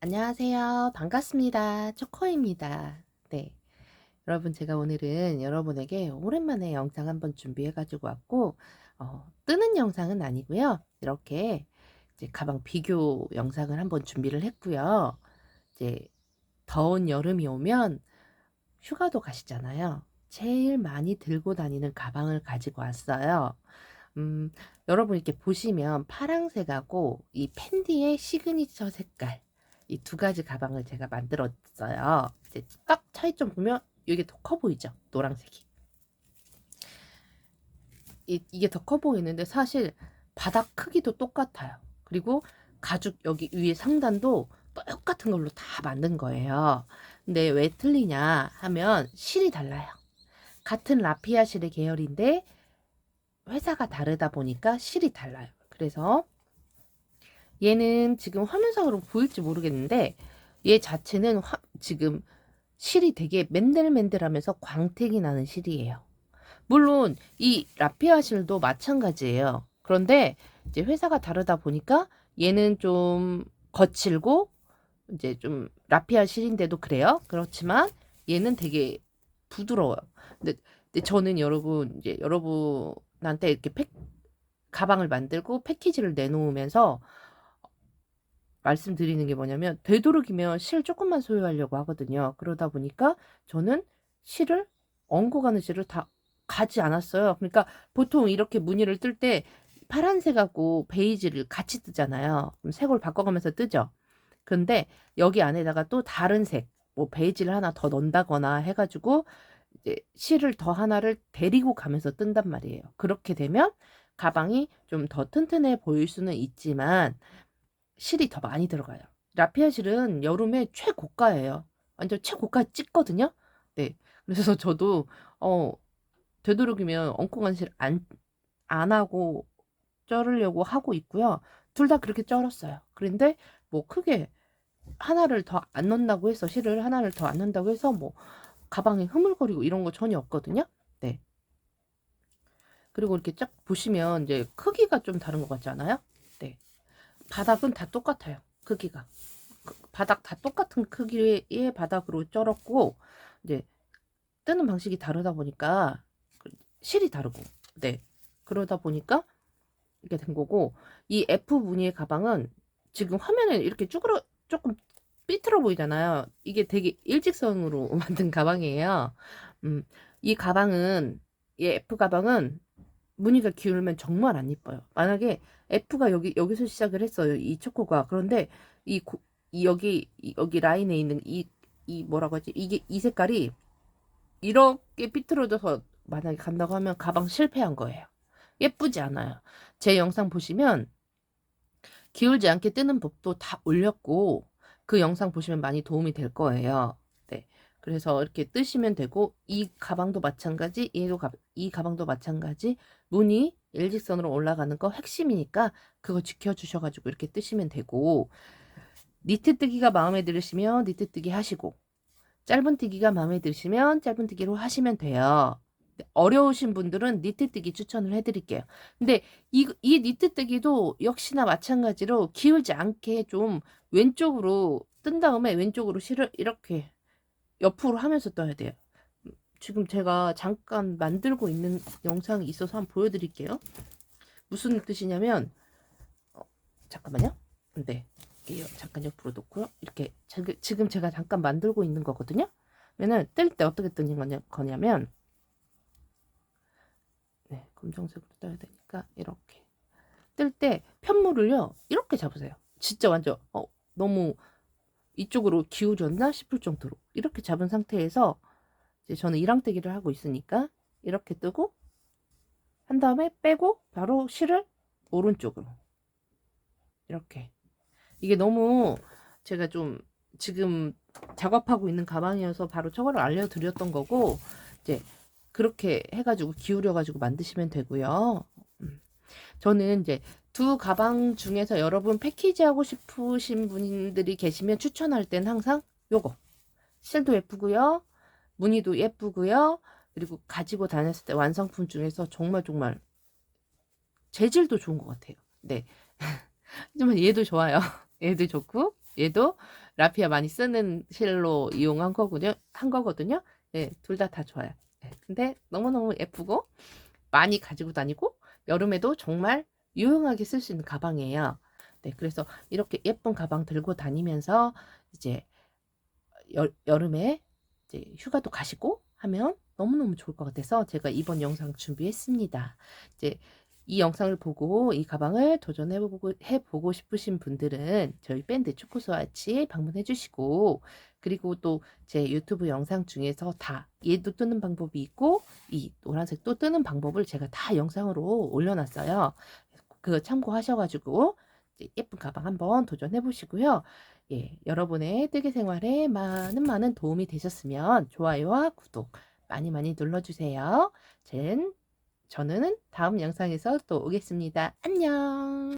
안녕하세요. 반갑습니다. 초코입니다. 네. 여러분, 제가 오늘은 여러분에게 오랜만에 영상 한번 준비해 가지고 왔고, 어, 뜨는 영상은 아니고요. 이렇게 이제 가방 비교 영상을 한번 준비를 했고요. 이제 더운 여름이 오면 휴가도 가시잖아요. 제일 많이 들고 다니는 가방을 가지고 왔어요. 음, 여러분 이렇게 보시면 파랑색하고 이 팬디의 시그니처 색깔 이 두 가지 가방을 제가 만들었어요. 이제 딱 차이점 보면 이게 더 커 보이죠? 노란색이. 이, 이게 더 커 보이는데 사실 바닥 크기도 똑같아요. 그리고 가죽 여기 위에 상단도 똑같은 걸로 다 만든 거예요. 근데 왜 틀리냐 하면 실이 달라요. 같은 라피아 실의 계열인데 회사가 다르다 보니까 실이 달라요. 그래서 얘는 지금 화면상으로 보일지 모르겠는데 얘 자체는 화, 지금 실이 되게 맨들맨들하면서 광택이 나는 실이에요. 물론 이 라피아 실도 마찬가지예요. 그런데 이제 회사가 다르다 보니까 얘는 좀 거칠고 이제 좀 라피아 실인데도 그래요. 그렇지만 얘는 되게 부드러워요. 근데, 근데 저는 여러분 이제 여러분한테 이렇게 팩 가방을 만들고 패키지를 내놓으면서 말씀드리는 게 뭐냐면 되도록이면 실 조금만 소유하려고 하거든요. 그러다 보니까 저는 실을 엉고 가는 실을 다 가지 않았어요. 그러니까 보통 이렇게 무늬를 뜰 때 파란색하고 베이지를 같이 뜨잖아요. 그럼 색을 바꿔가면서 뜨죠. 근데 여기 안에다가 또 다른 색, 뭐 베이지를 하나 더 넣는다거나 해가지고 이제 실을 더 하나를 데리고 가면서 뜬단 말이에요. 그렇게 되면 가방이 좀 더 튼튼해 보일 수는 있지만 실이 더 많이 들어가요. 라피아 실은 여름에 최고가예요. 완전 최고가 찍거든요. 네. 그래서 저도 어 되도록이면 엉뚱한 실 안 안 하고 쩔으려고 하고 있고요. 둘 다 그렇게 쩔었어요. 그런데 뭐 크게 하나를 더 안 넣는다고 해서 실을 하나를 더 안 넣는다고 해서 뭐 가방에 흐물거리고 이런 거 전혀 없거든요. 네. 그리고 이렇게 쫙 보시면 이제 크기가 좀 다른 것 같지 않아요? 네. 바닥은 다 똑같아요. 크기가. 그 바닥 다 똑같은 크기의 바닥으로 쩔었고 이제 뜨는 방식이 다르다 보니까 그 실이 다르고 네. 그러다 보니까 이렇게 된 거고 이 F 무늬의 가방은 지금 화면에 이렇게 쭈그러 조금 삐뚤어 보이잖아요. 이게 되게 일직선으로 만든 가방이에요. 음, 이 가방은 이 F 가방은 무늬가 기울면 정말 안 이뻐요. 만약에 F가 여기 여기서 시작을 했어요. 이 초코가 그런데 이, 고, 이 여기 이, 여기 라인에 있는 이 이 뭐라고 하지? 이게 이 색깔이 이렇게 삐뚤어져서 만약에 간다고 하면 가방 실패한 거예요. 예쁘지 않아요. 제 영상 보시면 기울지 않게 뜨는 법도 다 올렸고 그 영상 보시면 많이 도움이 될 거예요. 네. 그래서 이렇게 뜨시면 되고 이 가방도 마찬가지, 얘도 가, 이 가방도 마찬가지. 무늬 일직선으로 올라가는 거 핵심이니까 그거 지켜주셔가지고 이렇게 뜨시면 되고 니트 뜨기가 마음에 들으시면 니트 뜨기 하시고 짧은 뜨기가 마음에 드시면 짧은 뜨기로 하시면 돼요. 어려우신 분들은 니트 뜨기 추천을 해드릴게요. 근데 이, 이 니트 뜨기도 역시나 마찬가지로 기울지 않게 좀 왼쪽으로 뜬 다음에 왼쪽으로 실을 이렇게 옆으로 하면서 떠야 돼요. 지금 제가 잠깐 만들고 있는 영상이 있어서 한번 보여드릴게요. 무슨 뜻이냐면 어, 잠깐만요. 네. 잠깐 옆으로 놓고요. 이렇게 지금 제가 잠깐 만들고 있는 거거든요. 그러면 뜰때 어떻게 뜨는 거냐, 거냐면 네, 검정색으로 떠야 되니까 이렇게 뜰 때 편물을요 이렇게 잡으세요. 진짜 완전 어, 너무 이쪽으로 기울였나 싶을 정도로 이렇게 잡은 상태에서 이제 저는 이랑뜨기를 하고 있으니까 이렇게 뜨고 한 다음에 빼고 바로 실을 오른쪽으로 이렇게 이게 너무 제가 좀 지금 작업하고 있는 가방이어서 바로 저거를 알려드렸던 거고 이제 그렇게 해가지고 기울여가지고 만드시면 되고요. 음. 저는 이제 두 가방 중에서 여러분 패키지 하고 싶으신 분들이 계시면 추천할 땐 항상 요거 실도 예쁘고요. 무늬도 예쁘고요. 그리고 가지고 다녔을 때 완성품 중에서 정말 정말 재질도 좋은 것 같아요. 네. 하지만 얘도 좋아요. 얘도 좋고 얘도 라피아 많이 쓰는 실로 이용한 거군요. 한 거거든요. 예, 둘다다 좋아요. 예, 근데 너무너무 예쁘고 많이 가지고 다니고 여름에도 정말 유용하게 쓸 수 있는 가방이에요. 네, 그래서 이렇게 예쁜 가방 들고 다니면서 이제 여, 여름에 이제 휴가도 가시고 하면 너무너무 좋을 것 같아서 제가 이번 영상 준비했습니다. 이제 이 영상을 보고 이 가방을 도전해보고 해보고 싶으신 분들은 저희 밴드 초코스와치 방문해 주시고 그리고 또 제 유튜브 영상 중에서 다 얘도 뜨는 방법이 있고 이 노란색도 뜨는 방법을 제가 다 영상으로 올려놨어요. 그거 참고하셔가지고 예쁜 가방 한번 도전해 보시고요. 예, 여러분의 뜨개 생활에 많은 많은 도움이 되셨으면 좋아요와 구독 많이 많이 눌러주세요. 젠, 저는 다음 영상에서 또 오겠습니다. 안녕!